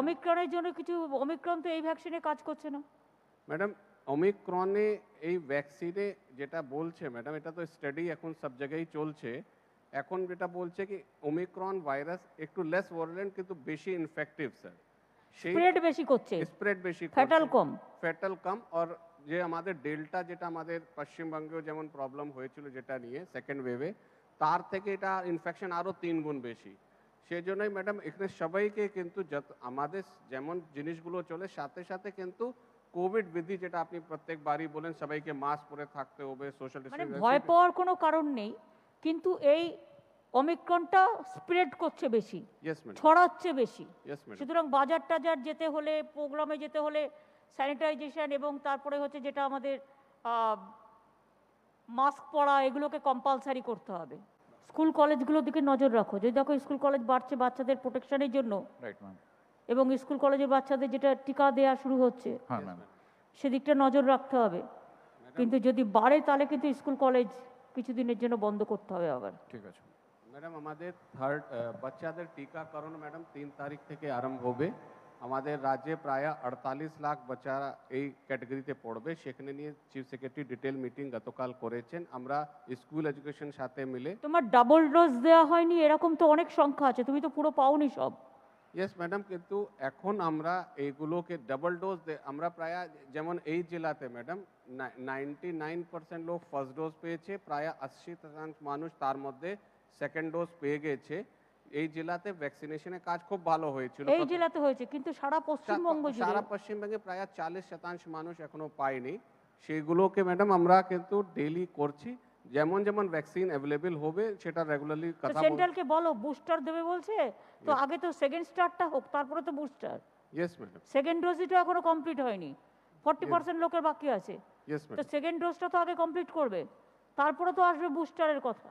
অমিক্রনের জন্য কিছু অমিক্রন তো এই ভ্যাকসিনে কাজ করছে না। ম্যাডাম ওমিক্রনে এই ভ্যাকসিনে যেটা বলছে ম্যাডাম এটা তো স্টাডি এখন সব জায়গায় চলছে। এখন যেটা বলছে কি ওমিক্রন ভাইরাস একটু লেস ভায়োলেন্ট কিন্তু বেশি ইনফেক্টিভ স্যার স্প্রেড বেশি করছে। স্প্রেড বেশি ফ্যাটাল কম। ফ্যাটাল কম। আর যে আমাদের ডেল্টা যেটা আমাদের পশ্চিমবঙ্গেও যেমন প্রবলেম হয়েছিল যেটা নিয়ে সেকেন্ড ওয়েভে তার থেকে এটা ইনফেকশন আরও তিন গুণ বেশি। সেই জন্যই ম্যাডাম এখানে সবাইকে কিন্তু যত আমাদের যেমন জিনিসগুলো চলে সাথে সাথে কিন্তু কোভিড বিধি যেটা আপনি প্রত্যেকবারই বলেন সবাইকে মাস্ক পরে থাকতে হবে সোশ্যাল মানে ভয় পাওয়ার কোনো কারণ নেই কিন্তু এই অমিক্রনটা স্প্রেড করছে বেশি ছড়াচ্ছে বেশি। সুতরাং বাজার টাজার যেতে হলে প্রোগ্রামে যেতে হলে স্যানিটাইজেশন এবং তারপরে হচ্ছে যেটা আমাদের মাস্ক পরা এগুলোকে কম্পালসারি করতে হবে। স্কুল কলেজগুলোর দিকে নজর রাখো। যদি দেখো স্কুল কলেজ বাড়ছে বাচ্চাদের প্রোটেকশনের জন্য এবং স্কুল কলেজের বাচ্চাদের যেটা টিকা দেওয়া শুরু হচ্ছে হ্যাঁ সেদিকটা নজর রাখতে হবে। কিন্তু যদি বাড়ে তাহলে কিন্তু স্কুল কলেজ কিছুদিনের জন্য বন্ধ করতে হবে আবার। ঠিক আছে। ম্যাডাম আমাদের থার্ড বাচ্চাদের টিকাকরণ ম্যাডাম তিন তারিখ থেকে আরম্ভ হবে। আমাদের রাজ্যে প্রায় আটতাল্লিশ লাখ বাচ্চা এই ক্যাটাগরিতে পড়বে। সেখানে নিয়ে চিফ সেক্রেটারি ডিটেল মিটিং গতকাল করেছেন। আমরা স্কুল এডুকেশন সাথে মিলে তোমার ডাবল ডোজ দেওয়া হয়নি এরকম তো অনেক সংখ্যা আছে তুমি তো পুরো পাওনি সব। ইয়েস ম্যাডাম কিন্তু এখন আমরা এইগুলোকে ডাবল ডোজ আমরা প্রায় যেমন এই জেলাতে ম্যাডাম নাইনটি নাইন পার্সেন্ট লোক ফার্স্ট ডোজ পেয়েছে প্রায় আশি শতাংশ মানুষ তার মধ্যে সেকেন্ড ডোজ পেয়ে গেছে। এই জেলাতে ভ্যাকসিনেশনের কাজ খুব ভালো হয়েছিল এই জেলাতে হয়েছে কিন্তু সারা পশ্চিমবঙ্গ জুড়ে। সারা পশ্চিমবঙ্গে প্রায় চাল্লিশ শতাংশ মানুষ এখনও পায়নি। সেগুলোকে ম্যাডাম আমরা কিন্তু ডেইলি করছি। যেমন যেমন ভ্যাকসিন অ্যাভেলেবেল হবে সেটা রেগুলারলি কথা সেন্ট্রালকে বলো বুস্টার দেবে বলছে? তো আগে তো সেকেন্ড স্টারটা হোক তারপরে তো বুস্টার ইয়েস ম্যাডাম সেকেন্ড ডোজই তো এখনও কমপ্লিট হয়নি। ফর্টি পার্সেন্ট লোকের বাকি আছে। তো সেকেন্ড ডোজটা তো আগে কমপ্লিট করবে। তারপরে তো আসবে বুস্টারের কথা।